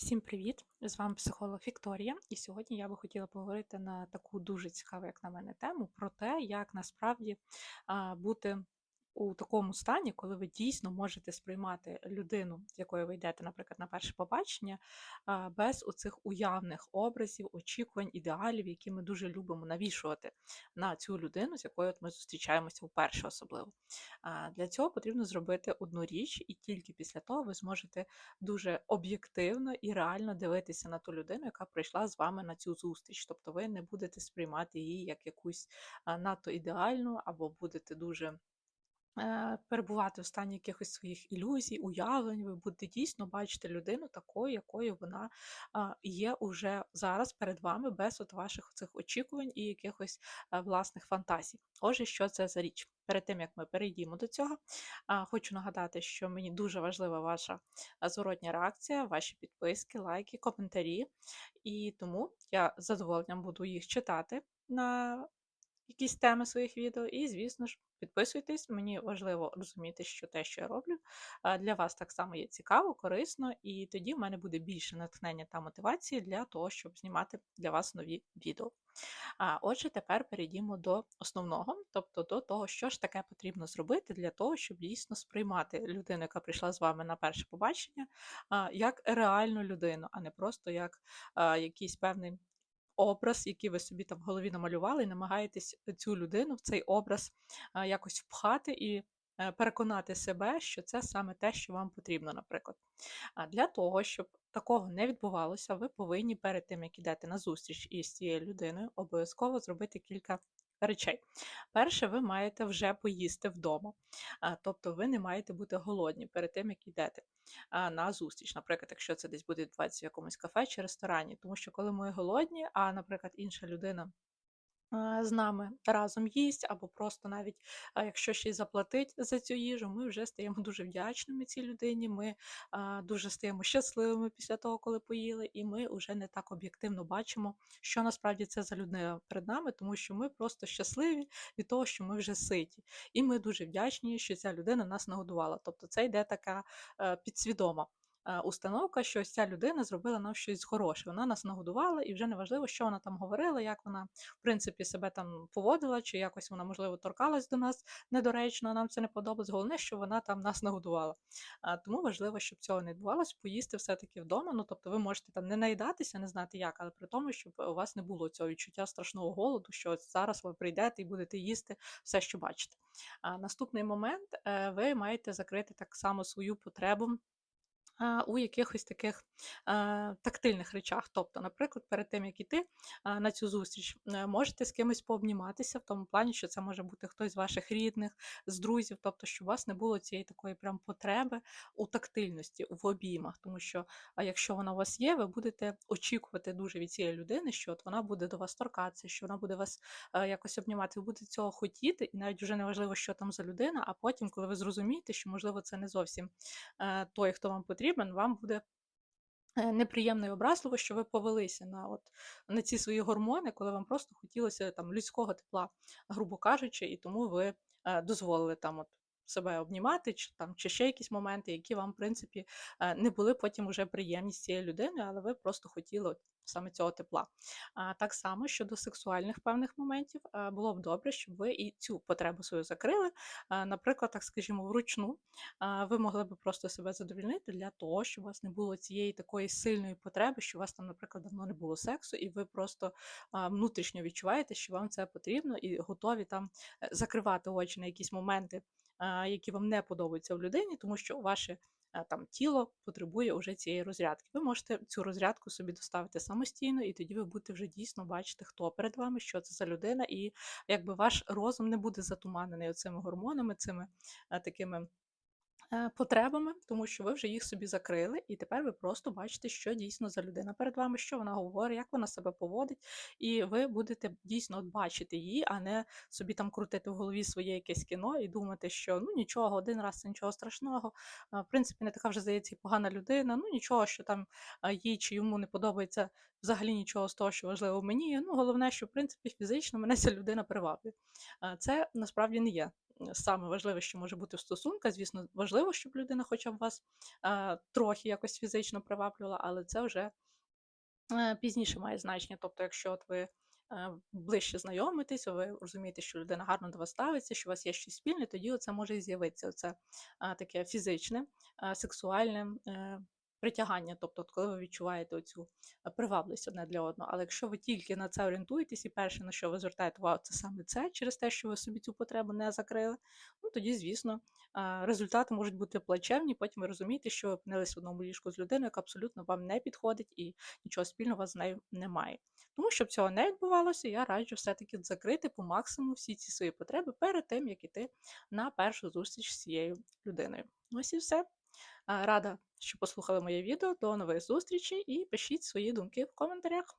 Всім привіт! З вами психолог Вікторія. І сьогодні я би хотіла поговорити на таку дуже цікаву, як на мене, тему про те, як насправді бути у такому стані, коли ви дійсно можете сприймати людину, з якою ви йдете, наприклад, на перше побачення, без оцих уявних образів, очікувань, ідеалів, які ми дуже любимо навішувати на цю людину, з якою ми зустрічаємося вперше особливо. Для цього потрібно зробити одну річ, і тільки після того ви зможете дуже об'єктивно і реально дивитися на ту людину, яка прийшла з вами на цю зустріч. Тобто ви не будете сприймати її як якусь надто ідеальну, або будете дуже перебувати в стані якихось своїх ілюзій, уявлень. Ви будете дійсно бачити людину такою, якою вона є уже зараз перед вами, без от ваших цих очікувань і якихось е, власних фантазій. Отже, що це за річ? Перед тим як ми перейдімо до цього, хочу нагадати, що мені дуже важлива ваша зворотня реакція, ваші підписки, лайки, коментарі. І тому я з задоволенням буду їх читати на якісь теми своїх відео. І, звісно ж, підписуйтесь. Мені важливо розуміти, що те, що я роблю, для вас так само є цікаво, корисно, і тоді в мене буде більше натхнення та мотивації для того, щоб знімати для вас нові відео. А, Отже, тепер перейдімо до основного, тобто до того, що ж таке потрібно зробити для того, щоб дійсно сприймати людину, яка прийшла з вами на перше побачення, як реальну людину, а не просто як якийсь певний образ, який ви собі там в голові намалювали, і намагаєтесь цю людину в цей образ якось впхати і е, переконати себе, що це саме те, що вам потрібно, наприклад. А для того, щоб такого не відбувалося, ви повинні перед тим, як ідете на зустріч із цією людиною, обов'язково зробити кілька речей. Перше, ви маєте вже поїсти вдома. Тобто ви не маєте бути голодні перед тим, як йдете на зустріч. Наприклад, якщо це десь буде відбуватися в якомусь кафе чи ресторані. Тому що коли ми голодні, а, наприклад, інша людина з нами разом їсть, або просто навіть якщо ще й заплатить за цю їжу, ми вже стаємо дуже вдячними цій людині. Ми дуже стаємо щасливими після того, коли поїли, і ми вже не так об'єктивно бачимо, що насправді це за людина перед нами, тому що ми просто щасливі від того, що ми вже ситі. І ми дуже вдячні, що ця людина нас нагодувала. Тобто це йде така е, підсвідома установка, що ось ця людина зробила нам щось хороше. Вона нас нагодувала, і вже не важливо, що вона там говорила, як вона в принципі себе там поводила, чи якось вона, можливо, торкалась до нас недоречно, нам це не подобалось. Головне, що вона там нас нагодувала. А, Тому важливо, щоб цього не відбувалось, поїсти все-таки вдома. Ну тобто ви можете там не наїдатися, не знати як, але при тому, щоб у вас не було цього відчуття страшного голоду, що зараз ви прийдете і будете їсти все, що бачите. А наступний момент е, ви маєте закрити так само свою потребу у якихось таких тактильних речах. Тобто, наприклад, перед тим, як іти на цю зустріч, е, можете з кимось пообніматися, в тому плані, що це може бути хтось з ваших рідних, з друзів, тобто, щоб у вас не було цієї такої прям потреби у тактильності, в обіймах. Тому що, якщо вона у вас є, ви будете очікувати дуже від цієї людини, що от вона буде до вас торкатися, що вона буде вас е, якось обнімати, ви будете цього хотіти, і навіть вже не важливо, що там за людина, а потім, коли ви зрозумієте, що можливо це не зовсім е, той, хто вам потрібен потрібен, вам буде е, неприємно і образливо, що ви повелися на от, на ці свої гормони, коли вам просто хотілося там людського тепла, грубо кажучи, і тому ви е, дозволили там от себе обнімати, чи там чи ще якісь моменти, які вам, в принципі, е, не були потім вже приємні з цією людиною, але ви просто хотіли от саме цього тепла. А так само щодо сексуальних певних моментів, е, було б добре, щоб ви і цю потребу свою закрили. Е, Наприклад, так скажімо, вручну е, ви могли б просто себе задовільнити для того, щоб у вас не було цієї такої сильної потреби, що у вас там, наприклад, давно не було сексу, і ви просто внутрішньо відчуваєте, що вам це потрібно, і готові там закривати очі на якісь моменти, які вам не подобаються в людині, тому що ваше там тіло потребує уже цієї розрядки. Ви можете цю розрядку собі доставити самостійно, і тоді ви будете вже дійсно бачити, хто перед вами, що це за людина, і якби ваш розум не буде затуманений цими гормонами, цими такими. Е, Потребами, тому що ви вже їх собі закрили, і тепер ви просто бачите, що дійсно за людина перед вами, що вона говорить, як вона себе поводить, і ви будете дійсно от бачити її, а не собі там крутити в голові своє якесь кіно і думати, що ну нічого, один раз це нічого страшного. В принципі, не така вже здається і погана людина. Ну нічого, що там їй чи йому не подобається взагалі нічого з того, що важливо мені. Ну головне, що в принципі фізично мене ця людина приваблює. Це насправді не є саме важливе, що може бути в стосунках. Звісно, важливо, щоб людина хоча б вас е, трохи якось фізично приваблювала, але це вже е, пізніше має значення. Тобто, якщо от ви е, ближче знайомитесь, ви розумієте, що людина гарно до вас ставиться, що у вас є щось спільне, тоді це може і з'явитися. Оце е, таке фізичне, е, сексуальне. Притягання, тобто, коли ви відчуваєте оцю е, привабливість одне для одного. Але якщо ви тільки на це орієнтуєтесь, і перше, на що ви звертаєте увагу, це саме це, через те, що ви собі цю потребу не закрили, ну тоді, звісно, е, результати можуть бути плачевні. Потім ви розумієте, що ви опинились в одному ліжку з людиною, яка абсолютно вам не підходить і нічого спільного з нею немає. Тому, щоб цього не відбувалося, я раджу все-таки закрити по максимуму всі ці свої потреби перед тим, як іти на першу зустріч з цією людиною. Ось і все. Рада, що послухали моє відео. До нових зустрічей і пишіть свої думки в коментарях.